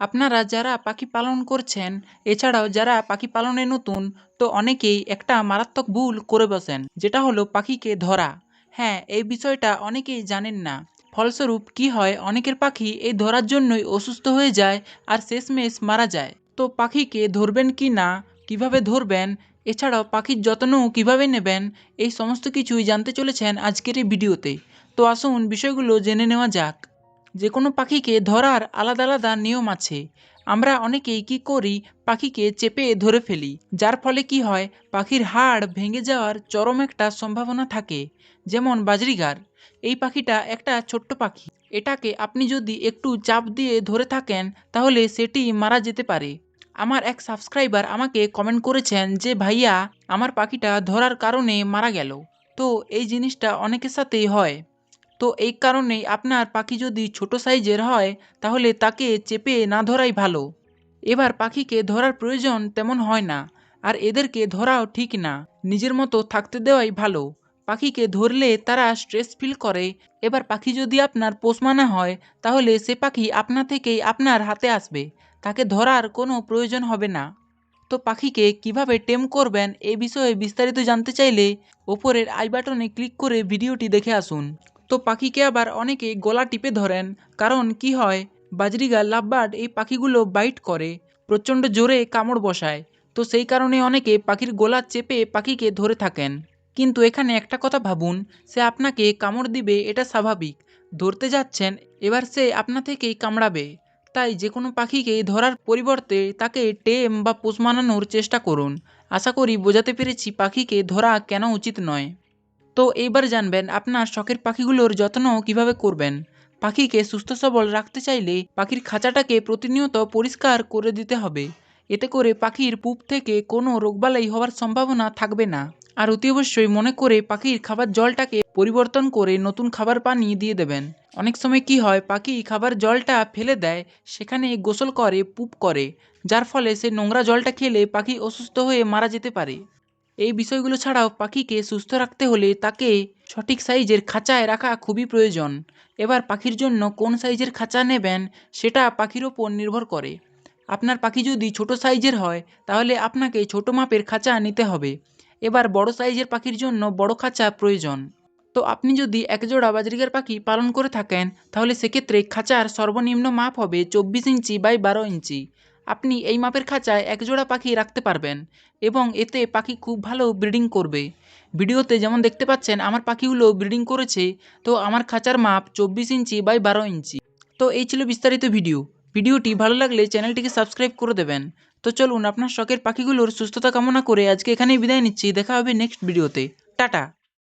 আপনারা যারা পাখি পালন করছেন, এছাড়াও যারা পাখি পালনে নতুন, তো অনেকেই একটা মারাত্মক ভুল করে বসেন, যেটা হলো পাখিকে ধরা। হ্যাঁ এই বিষয়টা অনেকেই জানেন না। ফলস্বরূপ কি হয়, অনেকের পাখি এই ধরার জন্যই অসুস্থ হয়ে যায় আর শেষমেশ মারা যায়। তো পাখিকে ধরবেন কি না, কীভাবে ধরবেন, এছাড়াও পাখির যত্ন কীভাবে নেবেন, এই সমস্ত কিছুই জানতে চলেছেন আজকের এই ভিডিওতে। তো আসুন বিষয়গুলো জেনে নেওয়া যাক। যে কোনো পাখিকে ধরার আলাদা আলাদা নিয়ম আছে। আমরা অনেকেই কি করি, পাখিকে চেপে ধরে ফেলি, যার ফলে কি হয়, পাখির হাড় ভেঙে যাওয়ার চরম একটা সম্ভাবনা থাকে, যেমন বাজরিগার। এই পাখিটা একটা ছোট্ট পাখি। এটাকে আপনি যদি একটু চাপ দিয়ে ধরে থাকেন, তাহলে সেটি মারা যেতে পারে। আমার এক সাবস্ক্রাইবার আমাকে কমেন্ট করেছেন যে, ভাইয়া, আমার পাখিটা ধরার কারণে মারা গেল। তো এই জিনিসটা অনেকের সাথেই হয়। তো এই কারণেই আপনার পাখি যদি ছোট সাইজের হয়, তাহলে তাকে চেপে না ধরাই ভালো। এবার পাখিকে ধরার প্রয়োজন তেমন হয় না, আর এদেরকে ধরাও ঠিক না। নিজের মতো থাকতে দেওয়াই ভালো। পাখিকে ধরলে তারা স্ট্রেস ফিল করে। এবার পাখি যদি আপনার পোষ মানা হয়, তাহলে সে পাখি আপনা থেকেই আপনার হাতে আসবে। তাকে ধরার কোনো প্রয়োজন হবে না। তো পাখিকে কীভাবে টেম করবেন, এ বিষয়ে বিস্তারিত জানতে চাইলে, ওপরের আই বাটনে ক্লিক করে ভিডিওটি দেখে আসুন। তো পাখিকে আবার অনেকে গলা টিপে ধরেন। কারণ কি হয়? বাজরিগা, লাভবার্ড এই পাখিগুলো বাইট করে, প্রচণ্ড জোরে কামড় বসায়। তো সেই কারণে অনেকে পাখির গলা চেপে পাখিকে ধরে থাকেন। কিন্তু এখানে একটা কথা ভাবুন, সে আপনাকে কামড় দিবে এটা স্বাভাবিক। ধরতে যাচ্ছেন, এবার সে আপনা থেকেই কামড়াবে। তাই যে কোনো পাখিকে ধরার পরিবর্তে তাকে টেম বা পোষ মানানোর চেষ্টা করুন। আশা করি বোঝাতে পেরেছি পাখিকে ধরা কেন উচিত নয়। তো এইবার জানবেন, আপনার শখের পাখিগুলোর যত্ন কীভাবে করবেন? পাখিকে সুস্থ সবল রাখতে চাইলে পাখির খাঁচাটাকে প্রতিনিয়ত পরিষ্কার করে দিতে হবে। এতে করে পাখির পুপ থেকে কোনো রোগবালাই হওয়ার সম্ভাবনা থাকবে না। আর অতি অবশ্যই মনে করে পাখির খাবার জলটাকে পরিবর্তন করে নতুন খাবার পানি দিয়ে দেবেন। অনেক সময় কি হয়, পাখি খাবার জলটা ফেলে দেয়, সেখানে গোসল করে, পুপ করে, যার ফলে সে নোংরা জলটা খেলে পাখি অসুস্থ হয়ে মারা যেতে পারে। এই বিষয়গুলো ছাড়াও পাখিকে সুস্থ রাখতে হলে তাকে সঠিক সাইজের খাঁচায় রাখা খুবই প্রয়োজন। এবার পাখির জন্য কোন সাইজের খাঁচা নেবেন সেটা পাখির ওপর নির্ভর করে। আপনার পাখি যদি ছোট সাইজের হয়, তাহলে আপনাকে ছোট মাপের খাঁচা নিতে হবে। এবার বড় সাইজের পাখির জন্য বড় খাঁচা প্রয়োজন। তো আপনি যদি একজোড়া বাজরিগার পাখি পালন করে থাকেন, তাহলে সেক্ষেত্রে খাঁচার সর্বনিম্ন মাপ হবে চব্বিশ ইঞ্চি বাই বারো ইঞ্চি। আপনি এই মাপের খাঁচায় একজোড়া পাখি রাখতে পারবেন এবং এতে পাখি খুব ভালো ব্রিডিং করবে। ভিডিওতে যেমন দেখতে পাচ্ছেন, আমার পাখিগুলো ব্রিডিং করেছে, তো আমার খাঁচার মাপ চব্বিশ ইঞ্চি বাই বারো ইঞ্চি। তো এই ছিল বিস্তারিত ভিডিও। ভিডিওটি ভালো লাগলে চ্যানেলটিকে সাবস্ক্রাইব করে দেবেন। তো চলুন, আপনার শখের পাখিগুলোর সুস্থতা কামনা করে আজকে এখানেই বিদায় নিচ্ছি। দেখা হবে নেক্সট ভিডিওতে। টাটা!